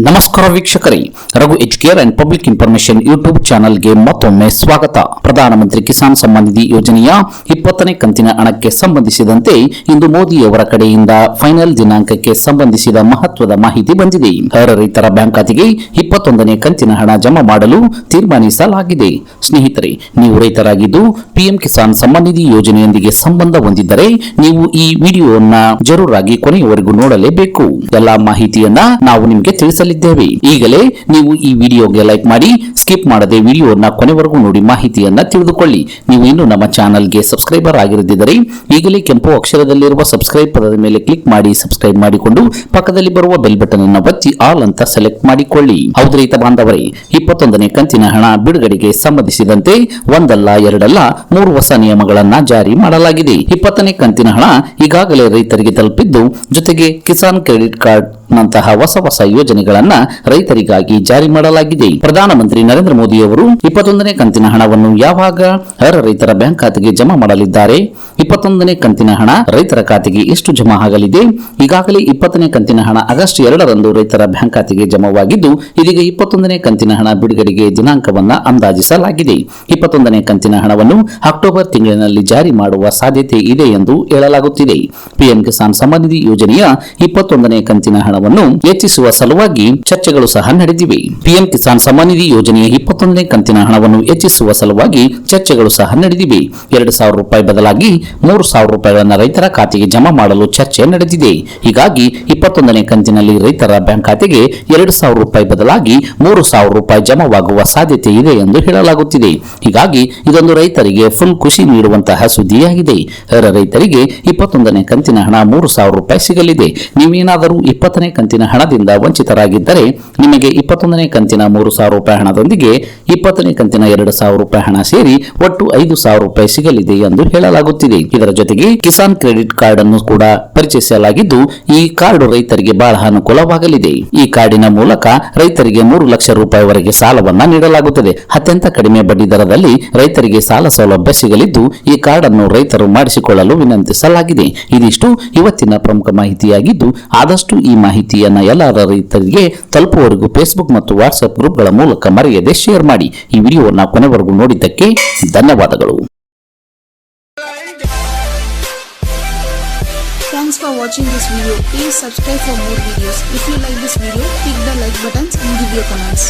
Namaste. ನಮಸ್ಕಾರ ವೀಕ್ಷಕರೇ. Raghu H care and public information YouTube ಚಾನೆಲ್ಗೆ ಮತ್ತೊಮ್ಮೆ ಸ್ವಾಗತ. ಪ್ರಧಾನಮಂತ್ರಿ ಕಿಸಾನ್ ಸಮ್ಮಾನ್ ನಿಧಿ ಯೋಜನೆಯ ಇಪ್ಪತ್ತನೇ ಕಂತಿನ ಹಣಕ್ಕೆ ಸಂಬಂಧಿಸಿದಂತೆ ಇಂದು ಮೋದಿಯವರ ಕಡೆಯಿಂದ ಫೈನಲ್ ದಿನಾಂಕಕ್ಕೆ ಸಂಬಂಧಿಸಿದ ಮಹತ್ವದ ಮಾಹಿತಿ ಬಂದಿದೆ. ಅರ್ಹ ರೈತರ ಬ್ಯಾಂಕ್ ಖಾತೆಗೆ ಇಪ್ಪತ್ತೊಂದನೇ ಕಂತಿನ ಹಣ ಜಮಾ ಮಾಡಲು ತೀರ್ಮಾನಿಸಲಾಗಿದೆ. ಸ್ನೇಹಿತರೆ, ನೀವು ರೈತರಾಗಿದ್ದು ಪಿಎಂ ಕಿಸಾನ್ ಸಮ್ಮಾನ್ ನಿಧಿ ಯೋಜನೆಯೊಂದಿಗೆ ಸಂಬಂಧ ಹೊಂದಿದ್ದರೆ ನೀವು ಈ ವಿಡಿಯೋವನ್ನ ಜರೂರಾಗಿ ಕೊನೆಯವರೆಗೂ ನೋಡಲೇಬೇಕು. ಎಲ್ಲಾ ಮಾಹಿತಿಯನ್ನ ನಾವು ನಿಮಗೆ ತಿಳಿಸಲಿದ್ದೇವೆ. ಈಗಲೇ ನೀವು ಈ ವಿಡಿಯೋಗೆ ಲೈಕ್ ಮಾಡಿ ಸ್ಕಿಪ್ ಮಾಡದೆ ವಿಡಿಯೋನ ಕೊನೆವರೆಗೂ ನೋಡಿ ಮಾಹಿತಿಯನ್ನ ತಿಳಿದುಕೊಳ್ಳಿ. ನೀವು ಇನ್ನು ನಮ್ಮ ಚಾನಲ್ಗೆ ಸಬ್ಸ್ಕ್ರೈಬರ್ ಆಗಿರದಿದ್ದರೆ, ಈಗಲೇ ಕೆಂಪು ಅಕ್ಷರದಲ್ಲಿರುವ ಸಬ್ಸ್ಕ್ರೈಬ್ ಪದದ ಮೇಲೆ ಕ್ಲಿಕ್ ಮಾಡಿ ಸಬ್ಸ್ಕ್ರೈಬ್ ಮಾಡಿಕೊಂಡು ಪಕ್ಕದಲ್ಲಿ ಬರುವ ಬೆಲ್ ಬಟನ್ ಅನ್ನು ಒತ್ತಿ ಆಲ್ ಅಂತ ಸೆಲೆಕ್ಟ್ ಮಾಡಿಕೊಳ್ಳಿ. ಹೌದು ರೈತ ಬಾಂಧವರೇ, ಇಪ್ಪತ್ತೊಂದನೇ ಕಂತಿನ ಹಣ ಬಿಡುಗಡೆಗೆ ಸಂಬಂಧಿಸಿದಂತೆ ಒಂದಲ್ಲ, ಎರಡಲ್ಲ, ಮೂರು ಹೊಸ ನಿಯಮಗಳನ್ನ ಜಾರಿ ಮಾಡಲಾಗಿದೆ. ಇಪ್ಪತ್ತನೇ ಕಂತಿನ ಹಣ ಈಗಾಗಲೇ ರೈತರಿಗೆ ತಲುಪಿದ್ದು, ಜೊತೆಗೆ ಕಿಸಾನ್ ಕ್ರೆಡಿಟ್ ಕಾರ್ಡ್ ನಂತಹ ಹೊಸ ಹೊಸ ಯೋಜನೆಗಳನ್ನ ರೈತರಿಗಾಗಿ ಜಾರಿ ಮಾಡಲಾಗಿದೆ. ಪ್ರಧಾನಮಂತ್ರಿ ನರೇಂದ್ರ ಮೋದಿ ಅವರು ಇಪ್ಪತ್ತೊಂದನೇ ಕಂತಿನ ಹಣವನ್ನು ಯಾವಾಗ ಅರ್ಹ ರೈತರ ಬ್ಯಾಂಕ್ ಖಾತೆಗೆ ಜಮಾ ಮಾಡಲಿದ್ದಾರೆ? ಇಪ್ಪತ್ತೊಂದನೇ ಕಂತಿನ ಹಣ ರೈತರ ಖಾತೆಗೆ ಎಷ್ಟು ಜಮಾ ಆಗಲಿದೆ? ಈಗಾಗಲೇ ಇಪ್ಪತ್ತನೇ ಕಂತಿನ ಹಣ ಆಗಸ್ಟ್ ಎರಡರಂದು ರೈತರ ಬ್ಯಾಂಕ್ ಖಾತೆಗೆ ಜಮಾವಾಗಿದ್ದು, ಇದೀಗ ಇಪ್ಪತ್ತೊಂದನೇ ಕಂತಿನ ಹಣ ಬಿಡುಗಡೆಗೆ ದಿನಾಂಕವನ್ನು ಅಂದಾಜಿಸಲಾಗಿದೆ. ಇಪ್ಪತ್ತೊಂದನೇ ಕಂತಿನ ಹಣವನ್ನು ಅಕ್ಟೋಬರ್ ತಿಂಗಳಿನಲ್ಲಿ ಜಾರಿ ಮಾಡುವ ಸಾಧ್ಯತೆ ಇದೆ ಎಂದು ಹೇಳಲಾಗುತ್ತಿದೆ. ಪಿಎಂ ಕಿಸಾನ್ ಸಮ್ಮಾನಿಧಿ ಯೋಜನೆಯ ಇಪ್ಪತ್ತೊಂದನೇ ಕಂತಿನ ಹಣವನ್ನು ಹೆಚ್ಚಿಸುವ ಸಲುವಾಗಿ ಚರ್ಚೆಗಳು ಸಹ ನಡೆದಿವೆ. ಪಿಎಂ ಕಿಸಾನ್ ಸಮ್ಮಾನ್ ನಿಧಿ ಯೋಜನೆಯ ಇಪ್ಪತ್ತೊಂದನೇ ಕಂತಿನ ಹಣವನ್ನು ಹೆಚ್ಚಿಸುವ ಸಲುವಾಗಿ ಚರ್ಚೆಗಳು ಸಹ ನಡೆದಿವೆ. ಎರಡು ಸಾವಿರ ರೂಪಾಯಿ ಬದಲಾಗಿ ಮೂರು ಸಾವಿರ ರೂಪಾಯಿಗಳನ್ನು ರೈತರ ಖಾತೆಗೆ ಜಮಾ ಮಾಡಲು ಚರ್ಚೆ ನಡೆದಿದೆ. ಹೀಗಾಗಿ ಇಪ್ಪತ್ತೊಂದನೇ ಕಂತಿನಲ್ಲಿ ರೈತರ ಬ್ಯಾಂಕ್ ಖಾತೆಗೆ ಎರಡು ಸಾವಿರ ರೂಪಾಯಿ ಬದಲಾಗಿ ಮೂರು ಸಾವಿರ ರೂಪಾಯಿ ಜಮಾವಾಗುವ ಸಾಧ್ಯತೆ ಇದೆ ಎಂದು ಹೇಳಲಾಗುತ್ತಿದೆ. ಹೀಗಾಗಿ ಇದೊಂದು ರೈತರಿಗೆ ಫುಲ್ ಖುಷಿ ನೀಡುವಂತಹ ಸುದ್ದಿಯಾಗಿದೆ. ರೈತರಿಗೆ ಇಪ್ಪತ್ತೊಂದನೇ ಕಂತಿನ ಹಣ ಮೂರು ಸಾವಿರ ರೂಪಾಯಿ ಸಿಗಲಿದೆ. ನೀವೇನಾದರೂ ಇಪ್ಪತ್ತನೇ ಕಂತಿನ ಹಣದಿಂದ ವಂಚಿತರಾಗಿದ್ದರೆ ನಿಮಗೆ ಇಪ್ಪತ್ತೊಂದನೇ ಕಂತಿನ ಮೂರು ಸಾವಿರ ರೂಪಾಯಿ ಹಣದೊಂದಿಗೆ ಇಪ್ಪತ್ತನೇ ಕಂತಿನ ಎರಡು ಸಾವಿರ ರೂಪಾಯಿ ಹಣ ಸೇರಿ ಒಟ್ಟು ಐದು ಸಾವಿರ ರೂಪಾಯಿ ಸಿಗಲಿದೆ ಎಂದು ಹೇಳಲಾಗುತ್ತಿದೆ. ಇದರ ಜೊತೆಗೆ ಕಿಸಾನ್ ಕ್ರೆಡಿಟ್ ಕಾರ್ಡ್ ಅನ್ನು ಕೂಡ ಪರಿಚಯಿಸಲಾಗಿದ್ದು, ಈ ಕಾರ್ಡ್ ರೈತರಿಗೆ ಬಹಳ ಅನುಕೂಲವಾಗಲಿದೆ. ಈ ಕಾರ್ಡಿನ ಮೂಲಕ ರೈತರಿಗೆ ಮೂರು ಲಕ್ಷ ರೂಪಾಯಿವರೆಗೆ ಸಾಲವನ್ನ ನೀಡಲಾಗುತ್ತದೆ. ಅತ್ಯಂತ ಕಡಿಮೆ ಬಡ್ಡಿ ದರದಲ್ಲಿ ರೈತರಿಗೆ ಸಾಲ ಸೌಲಭ್ಯ ಸಿಗಲಿದ್ದು, ಈ ಕಾರ್ಡ್ ಅನ್ನು ರೈತರು ಮಾಡಿಸಿಕೊಳ್ಳಲು ವಿನಂತಿಸಲಾಗಿದೆ. ಇದಿಷ್ಟು ಇವತ್ತಿನ ಪ್ರಮುಖ ಮಾಹಿತಿಯಾಗಿದ್ದು, ಆದಷ್ಟು ಈ ಮಾಹಿತಿಯನ್ನ ಎಲ್ಲ ರೈತರಿಗೆ ತಲುಪುವವರೆಗೂ ಫೇಸ್ಬುಕ್ ಮತ್ತು ವಾಟ್ಸ್ಆಪ್ ಗ್ರೂಪ್ಗಳ ಮೂಲಕ ಮರೆಯದೆ ಶೇರ್ ಮಾಡಿ ಈ ವಿಡಿಯೋವನ್ನು ಕೊನೆವರೆಗೂ ನೋಡಿದ್ದಕ್ಕೆ ಧನ್ಯವಾದಗಳು Thanks for watching this video. Please subscribe for more videos. If you like this video, click the like buttons and give your comments.